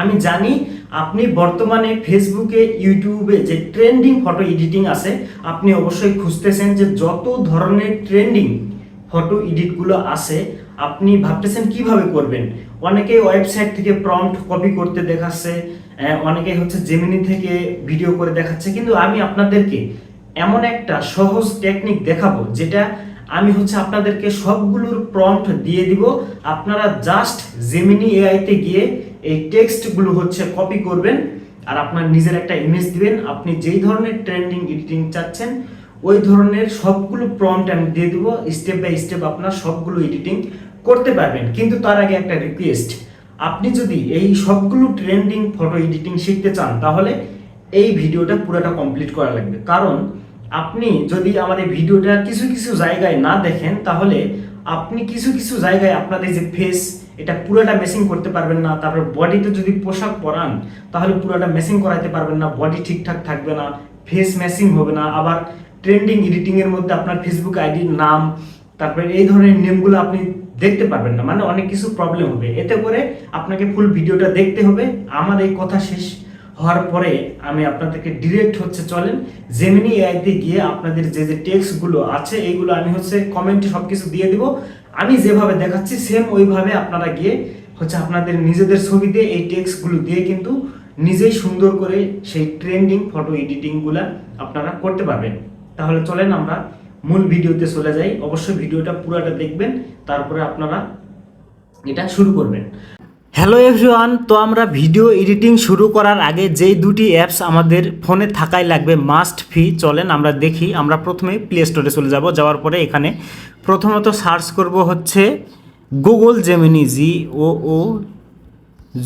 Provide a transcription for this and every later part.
আমি জানি আপনি বর্তমানে ফেসবুকে, ইউটিউবে যে ট্রেন্ডিং ফটো এডিটিং আছে, আপনি অবশ্যই খুঁজতেছেন যে যত ধরনের ট্রেন্ডিং ফটো এডিটগুলো আছে, আপনি ভাবতেছেন কীভাবে করবেন? অনেকে ওয়েবসাইট থেকে প্রম্পট কপি করতে দেখাচ্ছে অনেকে হচ্ছে জেমিনি থেকে ভিডিও করে দেখাচ্ছে, কিন্তু আমি আপনাদেরকে এমন একটা সহজ টেকনিক দেখাবো, যেটা আমি হচ্ছে আপনাদেরকে সবগুলোর প্রম্পট দিয়ে দিব। আপনারা জাস্ট জেমিনি এআইতে গিয়ে এই টেক্সটগুলো হচ্ছে কপি করবেন আর আপনার নিজের একটা ইমেজ দিবেন। আপনি যেই ধরনের ট্রেন্ডিং এডিটিং চাচ্ছেন, ওই ধরনের সবগুলো প্রম্পট আমি দিয়ে দিব। স্টেপ বাই স্টেপ আপনার সবগুলো এডিটিং করতে পারবেন। কিন্তু তার আগে একটা রিকোয়েস্ট আপনি যদি এই সবগুলো ট্রেন্ডিং ফটো এডিটিং শিখতে চান, তাহলে এই ভিডিওটা পুরোটা কমপ্লিট করা লাগবে। কারণ আপনি যদি এই ভিডিওটা কিছু কিছু জায়গায় না দেখেন, তাহলে আপনি কিছু কিছু জায়গায় আপনাদের যে ফেস এটা পুরোটা মেসিং করতে পারবেন না, তারপর বডিতে যদি পোশাক পরান, তাহলে পুরোটা মেসিং করাইতে পারবেন না বডি ঠিকঠাক থাকবে না ফেস ম্যাচিং হবে না। আবার ট্রেন্ডিং এডিটিং এর মধ্যে আপনার ফেসবুক আইডির নাম, তারপরে এই ধরনের নেমগুলো আপনি দেখতে পারবেন না মানে অনেক কিছু প্রবলেম হবে। এতে করে আপনাকে ফুল ভিডিওটা দেখতে হবে। আমার এই কথা শেষ হওয়ার পরে আমি আপনাদেরকে ডিরেক্ট হচ্ছে চলেন জেমিনি এআইতে গিয়ে আপনাদের যে যে টেক্সটগুলো আছে, এইগুলো আমি হচ্ছে কমেন্টে সব কিছু দিয়ে দিব। আমি যেভাবে দেখাচ্ছি সেম ওইভাবে আপনারা গিয়ে হচ্ছে আপনাদের নিজেদের ছবিতে এই টেক্সটগুলো দিয়ে কিন্তু নিজেই সুন্দর করে সেই ট্রেন্ডিং ফটো এডিটিংগুলো আপনারা করতে পারবেন। তাহলে চলেন আমরা মূল ভিডিওতে চলে যাই। অবশ্যই ভিডিওটা পুরোটা দেখবেন, তারপরে আপনারা এটা শুরু করবেন। হ্যালো এভরিওয়ান, তো আমরা ভিডিও এডিটিং শুরু করার আগে যেই দুটি অ্যাপস আমাদের ফোনে থাকাই লাগবে মাস্ট ফি চলেন আমরা দেখি, আমরা প্রথমে প্লে স্টোরে চলে যাব, যাওয়ার পরে এখানে প্রথমত সার্চ করব হচ্ছে Google Gemini G O O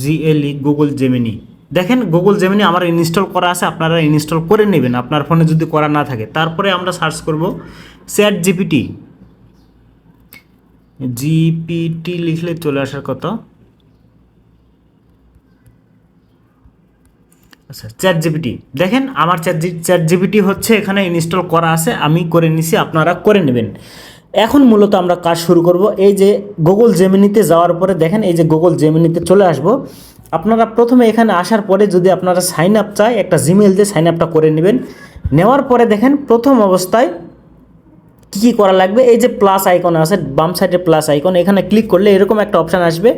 G L E Google Gemini দেখেন গুগল জেমিনি আমার ইনস্টল করা আছে, আপনারা ইনস্টল করে নেবেন, আপনার ফোনে যদি করা না থাকে। তারপরে আমরা সার্চ করব চ্যাট জিপিটি জিপিটি লিখলে চলে আসার কথা। আচ্ছা চ্যাট জিপিটি দেখেন, আমার চ্যাট চ্যাট জিপিটি হচ্ছে এখানে ইনস্টল করা আছে, আমি করে নিছি, আপনারা করে নেবেন। এখন মূলত আমরা কাজ শুরু করব, এই যে গুগল জেমিনিতে যাওয়ার পরে দেখেন, এই যে গুগল জেমিনিতে চলে আসব। আপনারা প্রথমে এখানে আসার পরে যদি আপনারা সাইন আপ চায়, একটা জিমেল দিয়ে সাইন আপটা করে নেবেন। নেওয়ার পরে দেখেন, প্রথম অবস্থায় কী কী করা লাগবে? এই যে প্লাস আইকন আছে, বাম সাইডে প্লাস আইকন এখানে ক্লিক করলে এরকম একটা অপশান আসবে।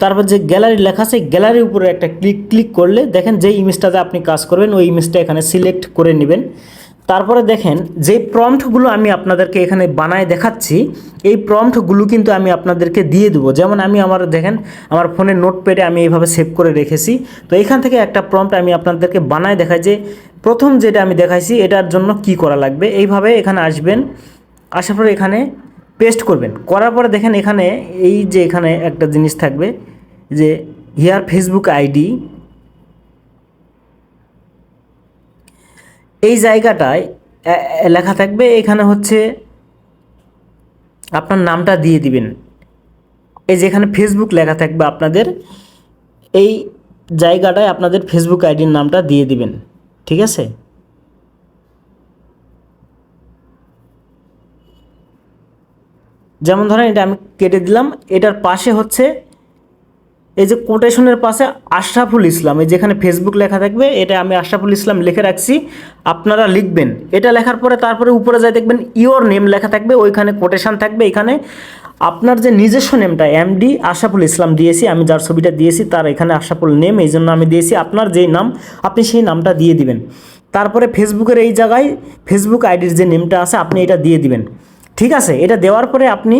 তারপর যে গ্যালারি লেখা আছে গ্যালারির উপরে একটা ক্লিক ক্লিক করলে দেখেন যে ইমেজটাতে আপনি কাজ করবেন, ওই ইমেজটা এখানে সিলেক্ট করে নেবেন। তারপরে দেখেন, যে প্রম্পটগুলো আমি আপনাদেরকে এখানে বানায় দেখাচ্ছি, এই প্রম্পটগুলো কিন্তু আমি আপনাদেরকে দিয়ে দেবো। যেমন আমি আমার, দেখেন, আমার ফোনের নোটপ্যাডে আমি এইভাবে সেভ করে রেখেছি। তো এখান থেকে একটা প্রম্পট আমি আপনাদেরকে বানায় দেখাই যে, প্রথম যেটা আমি দেখাইছি, এটার জন্য কি করা লাগবে? এইভাবে এখানে আসবেন। আসার পরে এখানে পেস্ট করবেন। করার পরে দেখেন এখানে এই যে এখানে একটা জিনিস থাকবে যে হিয়ার ফেসবুক আইডি এই জায়গাটায় লেখা থাকবে এখানে হচ্ছে আপনার নামটা দিয়ে দিবেন। এই যে এখানে ফেসবুক লেখা থাকবে আপনাদের, এই জায়গাটায় আপনাদের ফেসবুক আইডির নামটা দিয়ে দিবেন। ঠিক আছে? যেমন ধরেন এটা আমি কেটে দিলাম, এটার পাশে হচ্ছে এই যে কোটেশনের পাশে আশরাফুল ইসলাম, এই যেখানে ফেসবুক লেখা থাকবে, এটা আমি আশরাফুল ইসলাম লিখে রাখছি, আপনারা লিখবেন। এটা লেখার পরে তারপরে উপরে যাই দেখবেন ইওর নেম লেখা থাকবে, ওইখানে কোটেশন থাকবে, এখানে আপনার যে নিজস্ব নেমটা এমডি আশরাফুল ইসলাম দিয়েছি, আমি যার ছবিটা দিয়েছি, তার এখানে আশরাফুল নেম এই জন্য আমি দিয়েছি, আপনার যেই নাম, আপনি সেই নামটা দিয়ে দিবেন। তারপরে ফেসবুকের এই জায়গায় ফেসবুক আইডির যে নেমটা আছে, আপনি এটা দিয়ে দিবেন। ঠিক আছে, এটা দেওয়ার পরে আপনি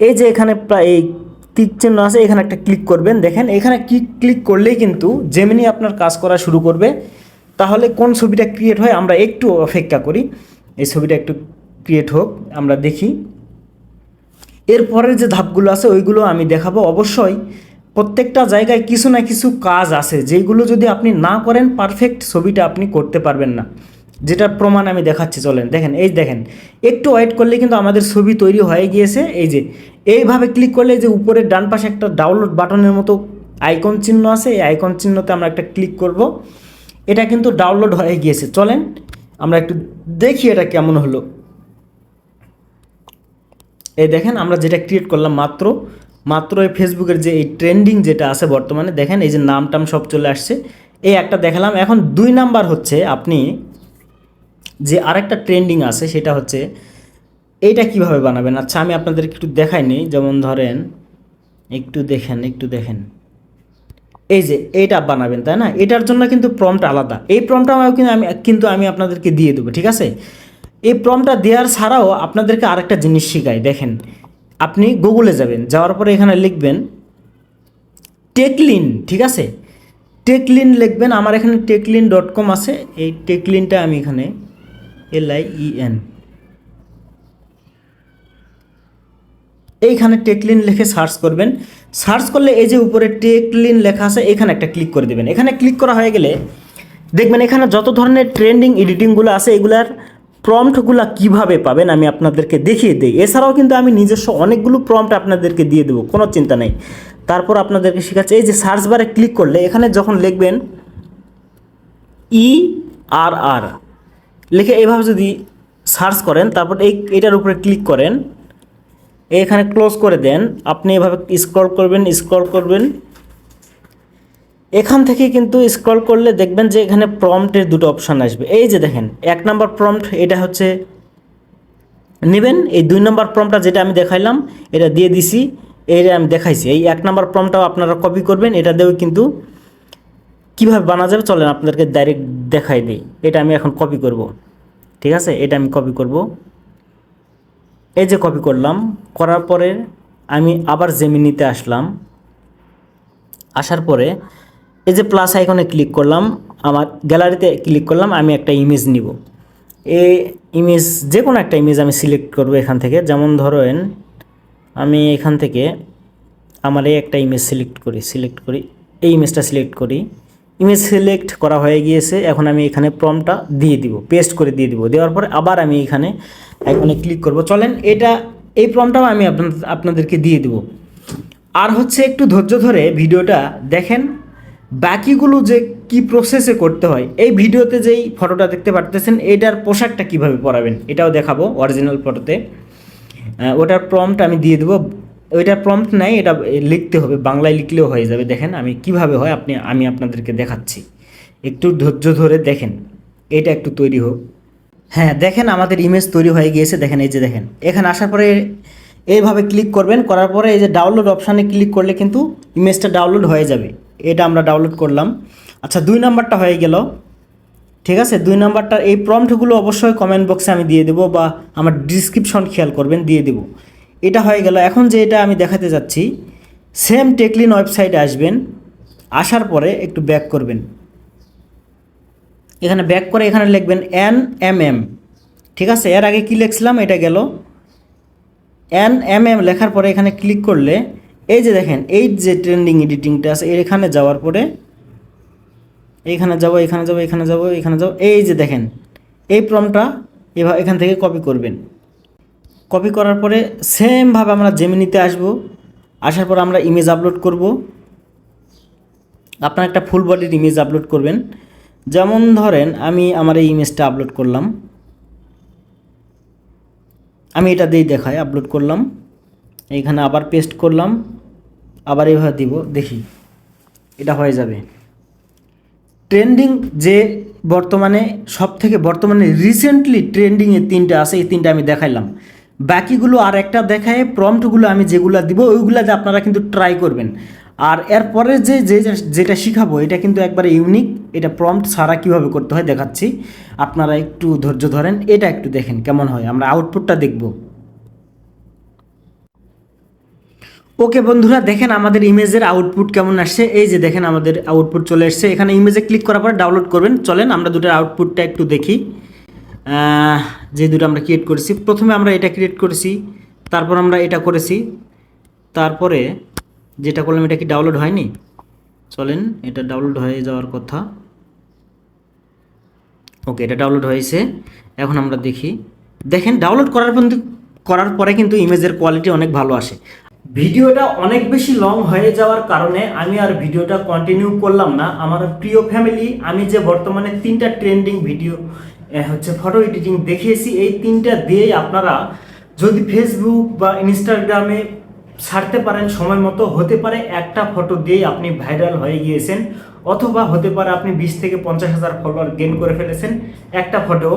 এই যে এখানে প্রায় এই টিক চিহ্ন আছে, এখানে একটা ক্লিক করবেন। দেখেন, এখানে ক্লিক ক্লিক করলেই কিন্তু যেমনি আপনার কাজ করা শুরু করবে। তাহলে কোন ছবিটা ক্রিয়েট হয়, আমরা একটু অপেক্ষা করি। এই ছবিটা একটু ক্রিয়েট হোক, আমরা দেখি। এরপরের যে ধাপগুলো আছে, ওইগুলো আমি দেখাবো। অবশ্যই প্রত্যেকটা জায়গায় কিছু না কিছু কাজ আছে, যেইগুলো যদি আপনি না করেন পারফেক্ট ছবিটা আপনি করতে পারবেন না। যেটার প্রমাণ আমি দেখাচ্ছি, চলেন, দেখেন, এই দেখেন, একটু ওয়েট করলে কিন্তু আমাদের ছবি তৈরি হয়ে গিয়েছে, এই যে, এইভাবে ক্লিক করলে যে উপরে ডান পাশে একটা ডাউনলোড বাটনের মতো আইকন চিহ্ন আছে, এই আইকন চিহ্নতে আমরা একটা ক্লিক করব, এটা কিন্তু ডাউনলোড হয়ে গিয়েছে, চলেন, আমরা একটু দেখি এটা কেমন হলো। এই দেখেন, আমরা যেটা ক্রিয়েট করলাম মাত্র মাত্র এই ফেসবুকের যে এই ট্রেন্ডিং যেটা আছে বর্তমানে, দেখেন, এই যে নাম টাম সব চলে আসছে, এই একটা দেখালাম, এখন দুই নাম্বার হচ্ছে, আপনি যে আরেকটা ট্রেন্ডিং আছে সেটা হচ্ছে, এইটা কীভাবে বানাবেন? আচ্ছা আমি আপনাদেরকে একটু দেখাইনি যেমন ধরেন, একটু দেখেন একটু দেখেন। এই যে, এইটা বানাবেন, তাই না? এটার জন্য কিন্তু প্রম্পট আলাদা। এই প্রম্পটটা কিন্তু আমি কিন্তু আমি আপনাদেরকে দিয়ে দেবো, ঠিক আছে? এই প্রম্পটটা দেওয়ার ছাড়াও আপনাদেরকে আরেকটা জিনিস শেখাই, দেখেন। আপনি গুগলে যাবেন, যাওয়ার পরে এখানে লিখবেন টেকলিন ঠিক আছে? টেকলিন লিখবেন, আমার এখানে টেকলিন ডট কম আছে, এই টেকলিনটা আমি এখানে এল আই ই এন এইখানে টেকলিন লিখে সার্চ করবেন। সার্চ করলে এই যে উপরে টেকলিন লেখা আছে, এখানে একটা ক্লিক করে দেবেন। এখানে ক্লিক করা হয়ে গেলে দেখবেন এখানে যত ধরনের ট্রেন্ডিং এডিটিংগুলো আছে, এগুলার প্রম্পটগুলো কীভাবে পাবেন আমি আপনাদেরকে দেখিয়ে দিই। এছাড়াও কিন্তু আমি নিজস্ব অনেকগুলো প্রম্পট আপনাদেরকে দিয়ে দেবো, কোনো চিন্তা নেই। তারপর আপনাদেরকে শেখাচ্ছে, এই যে সার্চ বারে ক্লিক করলে এখানে যখন লিখবেন ই আর আর লিখে যদি সার্চ করেন, তারপর এই এটার উপরে ক্লিক করেন, এখানে ক্লোজ করে দেন, আপনি এভাবে স্ক্রল করবেন স্ক্রল করবেন। এখান থেকে কিন্তু স্ক্রল করলে দেখবেন যে এখানে প্রম্পটের দুটো অপশান আসবে। এই যে দেখেন, এক নাম্বার প্রম্পট, এটা হচ্ছে নেবেন, এই দুই নম্বর প্রম্পটটা যেটা আমি দেখাইলাম, এটা দিয়ে দিছি, এটা আমি দেখাইছি। এই এক নাম্বার প্রম্পটটাও আপনারা কপি করবেন, এটা দিয়েও কিন্তু কীভাবে বানা যাবে চলেন আপনাদেরকে ডাইরেক্ট দেখাই দিই। এটা আমি এখন কপি করব। ঠিক আছে? এটা আমি কপি করব। এই যে কপি করলাম, করার পরে আমি আবার জেমিনিতে আসলাম। আসার পরে এই যে প্লাস আইকনে ক্লিক করলাম, আমার গ্যালারিতে ক্লিক করলাম, আমি একটা ইমেজ নিব। এই ইমেজ যে কোনো একটা ইমেজ আমি সিলেক্ট করব এখান থেকে। যেমন ধরেন, আমি এখান থেকে আমার এই একটা ইমেজ সিলেক্ট করি সিলেক্ট করি, এই ইমেজটা সিলেক্ট করি। ইমেজ সিলেক্ট করা হয়ে গিয়েছে। এখন আমি এখানে প্রমটা দিয়ে দিব পেস্ট করে দিয়ে দিব। দেওয়ার পরে আবার আমি এখানে এখানে ক্লিক করব। চলেন, এটা, এই প্রমটাও আমি আপনাদের আপনাদেরকে দিয়ে দিব। আর হচ্ছে একটু ধৈর্য ধরে ভিডিওটা দেখেন, বাকিগুলো যে কি প্রসেসে করতে হয়, এই ভিডিওতে যেই ফটোটা দেখতে পারতেছেন, এটার পোশাকটা কীভাবে পরাবেন, এটাও দেখাবো অরিজিনাল ফটোতে ওটার প্রম্পট আমি দিয়ে দেবো ওইটার প্রম্পট নাই, এটা লিখতে হবে, বাংলায় লিখলেও হয়ে যাবে। দেখেন আমি কীভাবে হয়, আপনি, আমি আপনাদেরকে দেখাচ্ছি। একটু ধৈর্য ধরে দেখেন, এটা একটু তৈরি হোক। হ্যাঁ দেখেন আমাদের ইমেজ তৈরি হয়ে গিয়েছে, দেখেন এই যে দেখেন। এখানে আসার পরে এইভাবে ক্লিক করবেন, করার পরে এই যে ডাউনলোড অপশানে ক্লিক করলে কিন্তু ইমেজটা ডাউনলোড হয়ে যাবে। এটা আমরা ডাউনলোড করলাম। আচ্ছা দুই নাম্বারটা হয়ে গেল। ঠিক আছে? দুই নাম্বারটার এই প্রম্পটগুলো অবশ্যই কমেন্ট বক্সে আমি দিয়ে দেবো বা আমার ডিসক্রিপশন খেয়াল করবেন, দিয়ে দেবো। এটা হয়ে গেল। এখন যে এটা আমি দেখাতে যাচ্ছি সেম টেকলিন ওয়েবসাইটে আসবেন, আসার পরে একটু ব্যাক করবেন। এখানে ব্যাক করে এখানে লিখবেন এন এম এম ঠিক আছে? এর আগে কী লিখছিলাম? এটা গেল। এন এম এম লেখার পরে এখানে ক্লিক করলে, এই যে দেখেন, এই যে ট্রেন্ডিং এডিটিংটা আছে এখানে যাওয়ার পরে, এইখানে যাব এখানে যাব এখানে যাব এখানে যাব, এই যে দেখেন, এই প্রমটা এভাবে এখান থেকে কপি করবেন। কপি করার পরে সেমভাবে আমরা জেমিনিতে আসব। আসার পর আমরা ইমেজ আপলোড করব। আপনার একটা ফুল বডির ইমেজ আপলোড করবেন। যেমন ধরেন, আমি আমার এই ইমেজটা আপলোড করলাম। আমি এটা দিয়েই দেখাই আপলোড করলাম। এইখানে আবার পেস্ট করলাম। আবার এইভাবে দিব, দেখি। এটা হয়ে যাবে। ট্রেন্ডিং যে বর্তমানে সব থেকে বর্তমানে রিসেন্টলি ট্রেন্ডিংয়ে তিনটা আছে, এই তিনটা আমি দেখাইলাম। বাকিগুলো আর একটা দেখায় প্রম্পটগুলো আমি যেগুলো দিব, ওইগুলো যে আপনারা কিন্তু ট্রাই করবেন। আর এরপরে যে যে, যেটা শিখাবো, এটা কিন্তু একবারে ইউনিক এটা প্রম্পট ছাড়া কীভাবে করতে হয় দেখাচ্ছি। আপনারা একটু ধৈর্য ধরেন, এটা একটু দেখেন কেমন হয়, আমরা আউটপুটটা দেখব। ওকে বন্ধুরা, দেখেন আমাদের ইমেজের আউটপুট কেমন আসছে, এই যে দেখেন আমাদের আউটপুট চলে এসছে। এখানে ইমেজে ক্লিক করার পর ডাউনলোড করবেন, চলেন আমরা দুটোর আউটপুটটা একটু দেখি। যে দুটো আমরা ক্রিয়েট করেছি, প্রথমে আমরা এটা ক্রিয়েট করেছি, তারপর আমরা এটা করেছি, তারপরে যেটা করলাম এটা কি ডাউনলোড হয়নি? চলেন, এটা ডাউনলোড হয়ে যাওয়ার কথা। ওকে এটা ডাউনলোড হয়েছে। এখন আমরা দেখি। দেখেন ডাউনলোড করার পর্যন্ত করার পরে কিন্তু ইমেজের কোয়ালিটি অনেক ভালো আসে। ভিডিওটা অনেক বেশি লং হয়ে যাওয়ার কারণে আমি আর ভিডিওটা কন্টিনিউ করলাম না। আমার প্রিয় ফ্যামিলি আমি যে বর্তমানে তিনটা ট্রেন্ডিং ভিডিও হচ্ছে ফটো এডিটিং দেখিয়েছি। এই তিনটা দিয়েই আপনারা যদি ফেসবুক বা ইনস্টাগ্রামে ছাড়তে পারেন, সময় মতো হতে পারে, একটা ফটো দিয়েই আপনি ভাইরাল হয়ে গিয়েছেন, অথবা হতে পারে আপনি বিশ থেকে পঞ্চাশ হাজার ফলোয়ার গেন করে ফেলেছেন একটা ফটো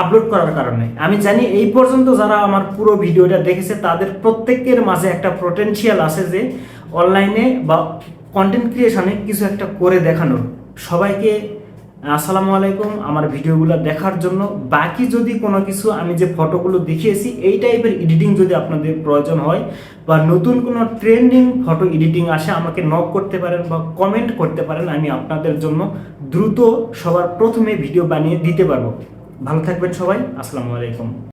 আপলোড করার কারণে। আমি জানি এই পর্যন্ত যারা আমার পুরো ভিডিওটা দেখেছে, তাদের প্রত্যেকের মাঝে একটা পোটেনশিয়াল আছে যে অনলাইনে বা কন্টেন্ট ক্রিয়েশনে কিছু একটা করে দেখানোর। সবাইকে আসসালামু আলাইকুম, আমার ভিডিওগুলো দেখার জন্য। বাকি যদি কোনো কিছু আমি যে ফটোগুলো দেখিয়েছি, এই টাইপের এডিটিং যদি আপনাদের প্রয়োজন হয় বা নতুন কোনো ট্রেন্ডিং ফটো এডিটিং আসে, আমাকে নক করতে পারেন বা কমেন্ট করতে পারেন, আমি আপনাদের জন্য দ্রুত সবার প্রথমে ভিডিও বানিয়ে দিতে পারব। ভালো থাকবেন সবাই, আসসালামু আলাইকুম।